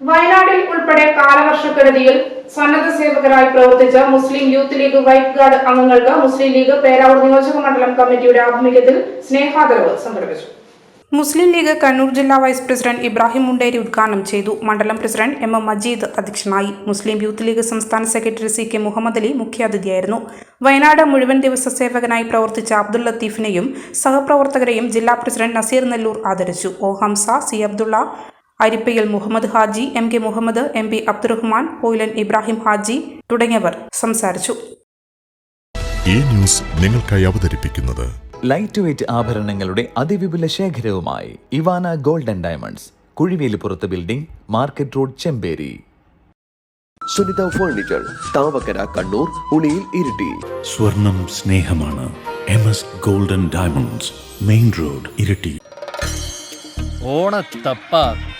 വയനാട്ടിൽ ഉൾപ്പെടെ കാലവർഷക്കെടുതിയിൽ സന്നദ്ധ സേവകരായി പ്രവർത്തിച്ച Muslim Youth League White Guard അംഗങ്ങൾക്ക് മുസ്ലിം ലീഗ് പേരാവൂർ നിയോജക മണ്ഡലം കമ്മിറ്റിയുടെ ആഭിമുഖ്യത്തിൽ സ്നേഹാദരവ് സംഘടിപ്പിച്ചു. മുസ്ലിം ലീഗ് കണ്ണൂർ ജില്ലാ വൈസ് പ്രസിഡന്റ് ഇബ്രാഹിം മുണ്ടേരി ഉദ്ഘാടനം ചെയ്തു. മണ്ഡലം പ്രസിഡന്റ് എം എം മജീദ് അധ്യക്ഷനായി. മുസ്ലിം യൂത്ത് ലീഗ് സംസ്ഥാന secretary C K Muhammad Ali മുഖ്യാതിഥിയായിരുന്നു. Wayanad മുഴുവൻ ദിവസ സേവകനായി പ്രവർത്തിച്ച അബ്ദുൾ ലത്തീഫിനെയും സഹപ്രവർത്തകരെയും ജില്ലാ പ്രസിഡന്റ് നസീർ നെല്ലൂർ ആദരിച്ചു. O Hamsa C Abdulla അരിപ്പയിൽ Muhammad Haji M K Muhammad M P Abdurahman Poyilan Ibrahim Haji തുടങ്ങിയവർ സംസാരിച്ചു. ഈ ന്യൂസ് നിങ്ങൾക്കായി അവതരിപ്പിക്കുന്നത് ലൈറ്റ് വെയ്റ്റ് ആഭരണങ്ങളുടെ അതിവിപുല ശേഖരവുമായി Ivana golden diamonds കുഴിവേലിപ്പുറത്ത് building market road Chemperi. Sunitha furniture Thavakkara Kannur Uliyil Iritty. സ്വർണം സ്നേഹമാണ്. M S golden diamonds main road Iritty. ഓണത്തപ്പ